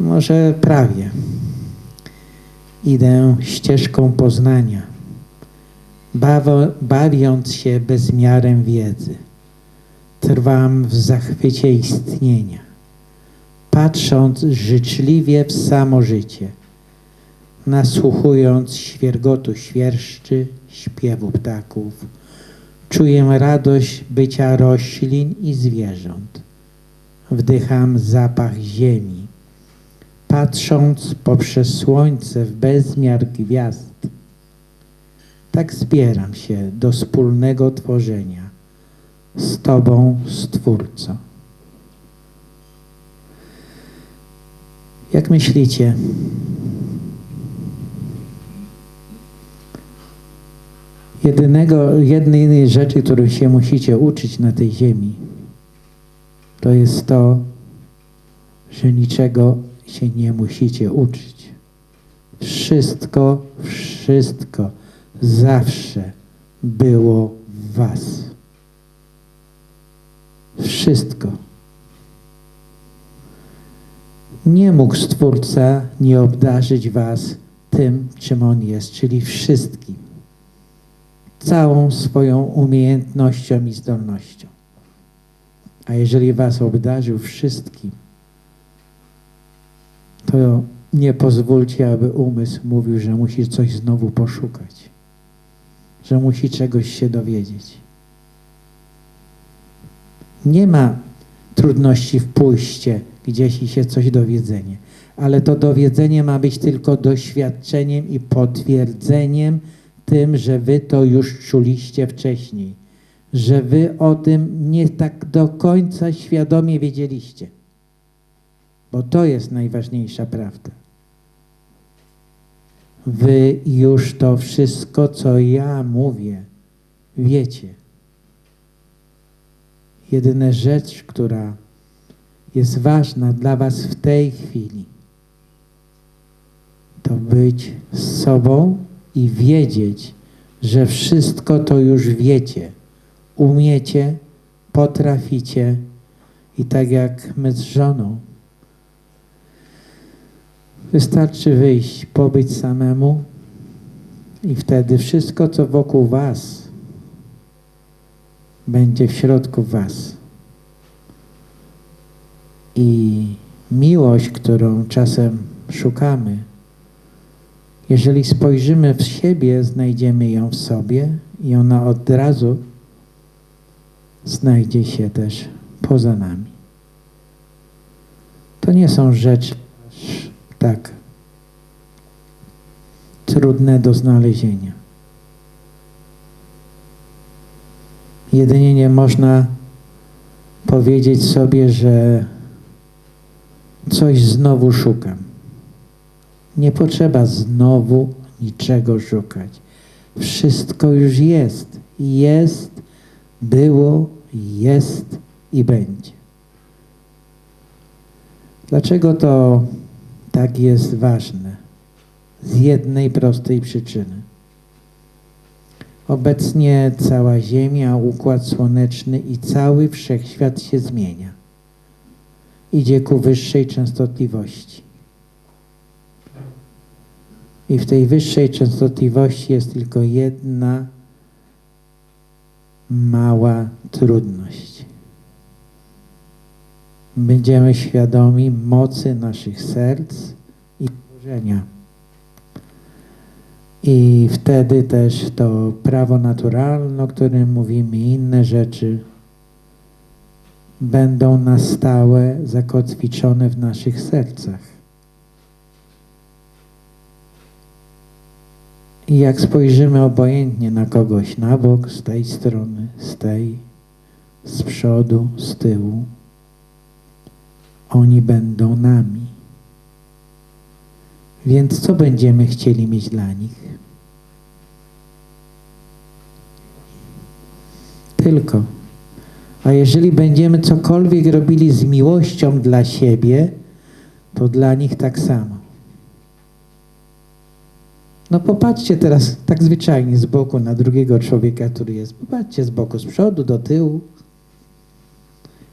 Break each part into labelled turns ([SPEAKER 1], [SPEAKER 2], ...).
[SPEAKER 1] Może prawie. Idę ścieżką poznania, bawiąc się bezmiarem wiedzy. Trwam w zachwycie istnienia, patrząc życzliwie w samo życie, nasłuchując świergotu świerszczy, śpiewu ptaków. Czuję radość bycia roślin i zwierząt. Wdycham zapach ziemi, patrząc poprzez słońce w bezmiar gwiazd. Tak zbieram się do wspólnego tworzenia z Tobą, Stwórco. Jak myślicie? Jedynego, jednej rzeczy, której się musicie uczyć na tej ziemi, to jest to, że niczego się nie musicie uczyć. Wszystko, wszystko zawsze było w Was. Wszystko. Nie mógł Stwórca nie obdarzyć Was tym, czym On jest, czyli wszystkim. Całą swoją umiejętnością i zdolnością. A jeżeli Was obdarzył wszystkim, to nie pozwólcie, aby umysł mówił, że musi coś znowu poszukać, że musi czegoś się dowiedzieć. Nie ma trudności w pójście gdzieś i się coś dowiedzenie, ale to dowiedzenie ma być tylko doświadczeniem i potwierdzeniem tym, że wy to już czuliście wcześniej, że wy o tym nie tak do końca świadomie wiedzieliście. Bo to jest najważniejsza prawda. Wy już to wszystko, co ja mówię, wiecie. Jedyna rzecz, która jest ważna dla Was w tej chwili, to być z sobą i wiedzieć, że wszystko to już wiecie, umiecie, potraficie i tak jak my z żoną Wystarczy wyjść, pobyć samemu i wtedy wszystko, co wokół Was, będzie w środku Was. I miłość, którą czasem szukamy, jeżeli spojrzymy w siebie, znajdziemy ją w sobie i ona od razu znajdzie się też poza nami. To nie są rzeczy tak trudne do znalezienia. Jedynie nie można powiedzieć sobie, że coś znowu szukam. Nie potrzeba znowu niczego szukać. Wszystko już jest. Jest, było, jest i będzie. Dlaczego to tak jest ważne. Z jednej prostej przyczyny. Obecnie cała Ziemia, Układ Słoneczny i cały Wszechświat się zmienia. Idzie ku wyższej częstotliwości. I w tej wyższej częstotliwości jest tylko jedna mała trudność będziemy świadomi mocy naszych serc i tworzenia. I wtedy też to prawo naturalne, o którym mówimy, inne rzeczy będą na stałe zakotwiczone w naszych sercach. I jak spojrzymy obojętnie na kogoś na bok, z tej strony, z tej, z przodu, z tyłu, oni będą nami. Więc co będziemy chcieli mieć dla nich? Tylko. A jeżeli będziemy cokolwiek robili z miłością dla siebie, to dla nich tak samo. No popatrzcie teraz tak zwyczajnie z boku na drugiego człowieka, który jest. Popatrzcie z boku, z przodu do tyłu.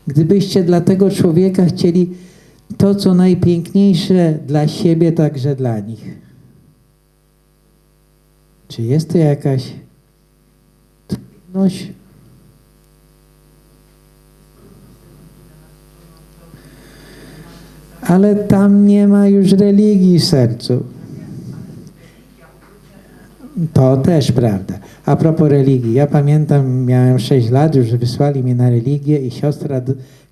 [SPEAKER 1] Gdybyście dla tego człowieka chcieli to, co najpiękniejsze dla siebie, także dla nich. Czy jest to jakaś trudność? Ale tam nie ma już religii w sercu. To też prawda. A propos religii, ja pamiętam, miałem 6 lat, już wysłali mnie na religię i siostra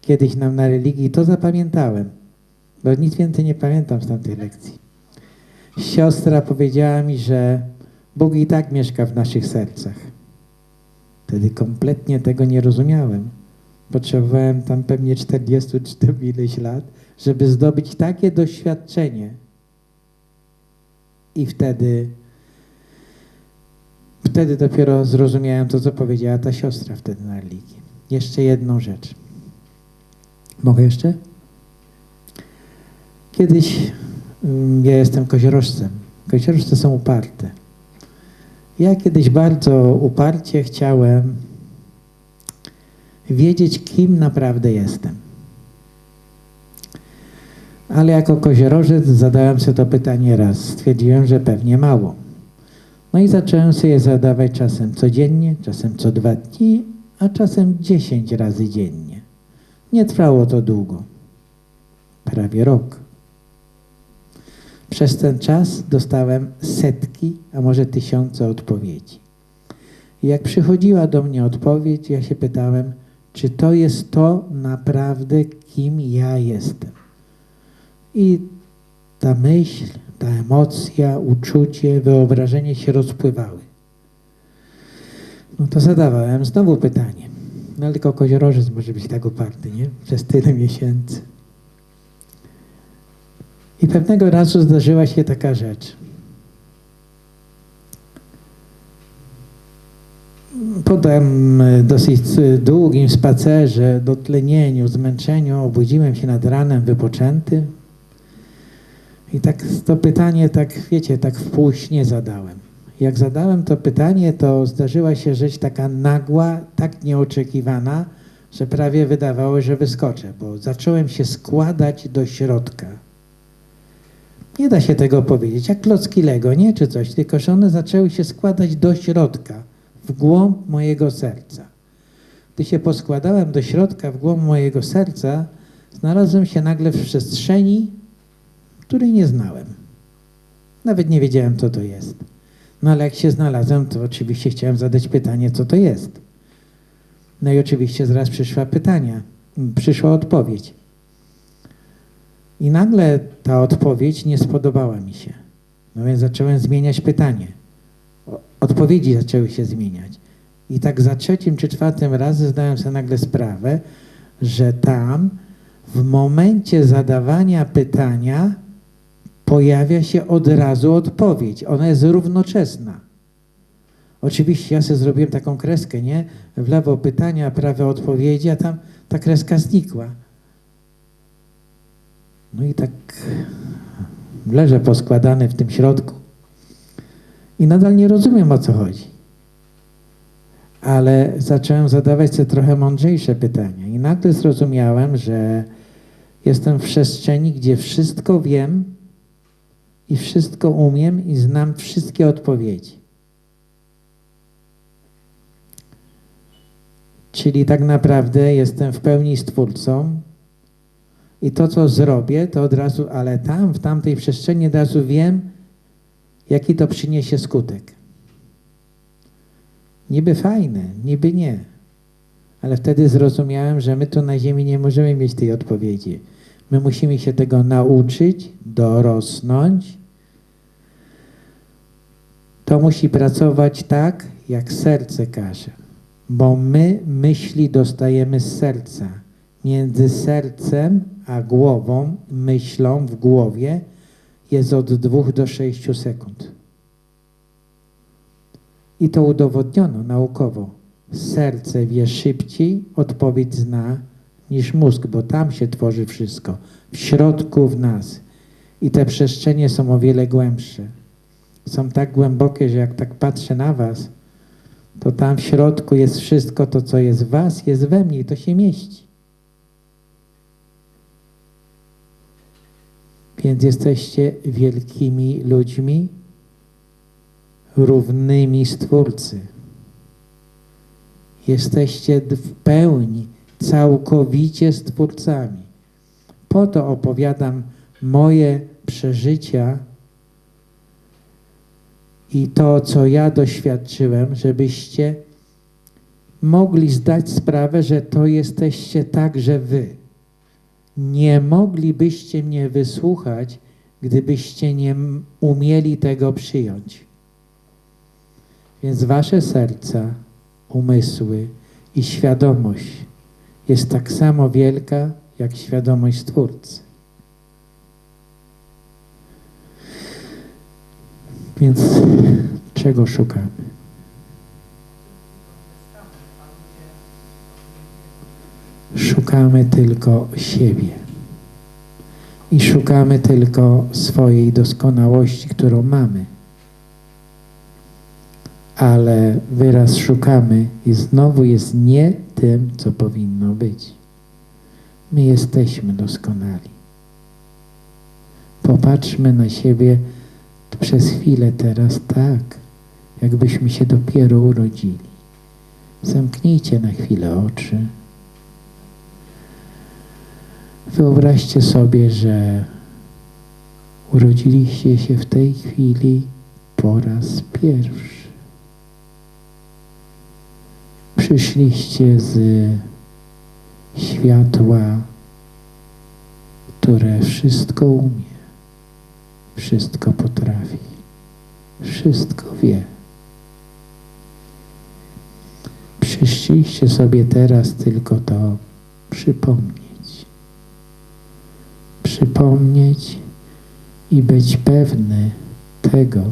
[SPEAKER 1] kiedyś nam na religii, to zapamiętałem, bo nic więcej nie pamiętam z tamtej lekcji. Siostra powiedziała mi, że Bóg i tak mieszka w naszych sercach. Wtedy kompletnie tego nie rozumiałem. Potrzebowałem tam pewnie 40 czy tam ileś lat, żeby zdobyć takie doświadczenie. I wtedy Wtedy dopiero zrozumiałem to, co powiedziała ta siostra wtedy na religii. Jeszcze jedną rzecz. Mogę jeszcze? Kiedyś mm, ja jestem koziorożcem. Koziorożce są uparte. Ja kiedyś bardzo uparcie chciałem wiedzieć, kim naprawdę jestem. Ale jako koziorożec zadałem sobie to pytanie raz. Stwierdziłem, że pewnie mało. No i zacząłem sobie zadawać czasem codziennie, czasem co dwa dni, a czasem dziesięć razy dziennie. Nie trwało to długo. Prawie rok. Przez ten czas dostałem setki, a może tysiące odpowiedzi. Jak przychodziła do mnie odpowiedź, ja się pytałem, czy to jest to naprawdę, kim ja jestem. I ta myśl, ta emocja, uczucie, wyobrażenie się rozpływały. No to zadawałem znowu pytanie. No tylko koziorożec może być tak uparty, nie? Przez tyle miesięcy. I pewnego razu zdarzyła się taka rzecz. Po tym e, dosyć e, długim spacerze, dotlenieniu, zmęczeniu, obudziłem się nad ranem wypoczęty, i tak to pytanie, tak wiecie, tak w pół śnie zadałem. Jak zadałem to pytanie, to zdarzyła się rzecz taka nagła, tak nieoczekiwana, że prawie wydawało, że wyskoczę, bo zacząłem się składać do środka. Nie da się tego powiedzieć, jak klocki Lego, nie, czy coś, tylko że one zaczęły się składać do środka, w głąb mojego serca. Gdy się poskładałem do środka, w głąb mojego serca, znalazłem się nagle w przestrzeni, której nie znałem. Nawet nie wiedziałem, co to jest. No ale jak się znalazłem, to oczywiście chciałem zadać pytanie, co to jest. No i oczywiście zaraz przyszła pytania, przyszła odpowiedź. I nagle ta odpowiedź nie spodobała mi się. No więc zacząłem zmieniać pytanie. Odpowiedzi zaczęły się zmieniać. I tak za trzecim czy czwartym razem zdałem sobie nagle sprawę, że tam w momencie zadawania pytania pojawia się od razu odpowiedź. Ona jest równoczesna. Oczywiście ja sobie zrobiłem taką kreskę, nie? W lewo pytania, prawo odpowiedzi, a tam ta kreska znikła. No i tak leżę poskładany w tym środku i nadal nie rozumiem o co chodzi. Ale zacząłem zadawać sobie trochę mądrzejsze pytania i nagle zrozumiałem, że jestem w przestrzeni, gdzie wszystko wiem, i wszystko umiem i znam wszystkie odpowiedzi. Czyli tak naprawdę jestem w pełni stwórcą i to, co zrobię, to od razu, ale tam, w tamtej przestrzeni od razu wiem, jaki to przyniesie skutek. Niby fajne, niby nie. Ale wtedy zrozumiałem, że my tu na Ziemi nie możemy mieć tej odpowiedzi. My musimy się tego nauczyć, dorosnąć. To musi pracować tak, jak serce każe. Bo my myśli dostajemy z serca. Między sercem a głową, myślą w głowie jest od dwóch do sześciu sekund. I to udowodniono naukowo. Serce wie szybciej, odpowiedź zna niż mózg, bo tam się tworzy wszystko, w środku w nas. I te przestrzenie są o wiele głębsze. Są tak głębokie, że jak tak patrzę na was, to tam w środku jest wszystko to, co jest w was, jest we mnie i to się mieści. Więc jesteście wielkimi ludźmi, równymi Stwórcy. Jesteście w pełni, całkowicie Stwórcami. Po to opowiadam moje przeżycia i to, co ja doświadczyłem, żebyście mogli zdać sprawę, że to jesteście także wy. Nie moglibyście mnie wysłuchać, gdybyście nie umieli tego przyjąć. Więc wasze serca, umysły i świadomość jest tak samo wielka, jak świadomość Stwórcy. Więc czego szukamy? Szukamy tylko siebie. I szukamy tylko swojej doskonałości, którą mamy. Ale wyraz szukamy i znowu jest nie tym, co powinno być. My jesteśmy doskonali. Popatrzmy na siebie przez chwilę teraz tak, jakbyśmy się dopiero urodzili. Zamknijcie na chwilę oczy. Wyobraźcie sobie, że urodziliście się w tej chwili po raz pierwszy. Przyszliście z światła, które wszystko umie, wszystko potrafi, wszystko wie. Przyszliście sobie teraz tylko to przypomnieć. Przypomnieć i być pewny tego,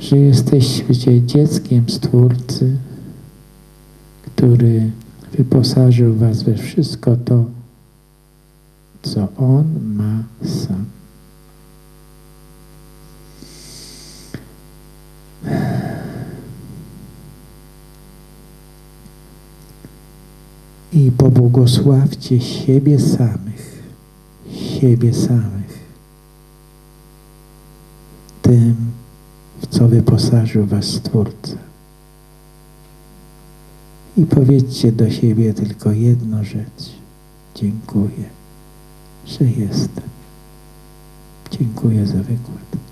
[SPEAKER 1] że jesteście dzieckiem Stwórcy, który wyposażył was we wszystko to, co On ma sam. I pobłogosławcie siebie samych, siebie samych, tym, w co wyposażył was Stwórca. I powiedzcie do siebie tylko jedną rzecz. Dziękuję, że jestem. Dziękuję za wykład.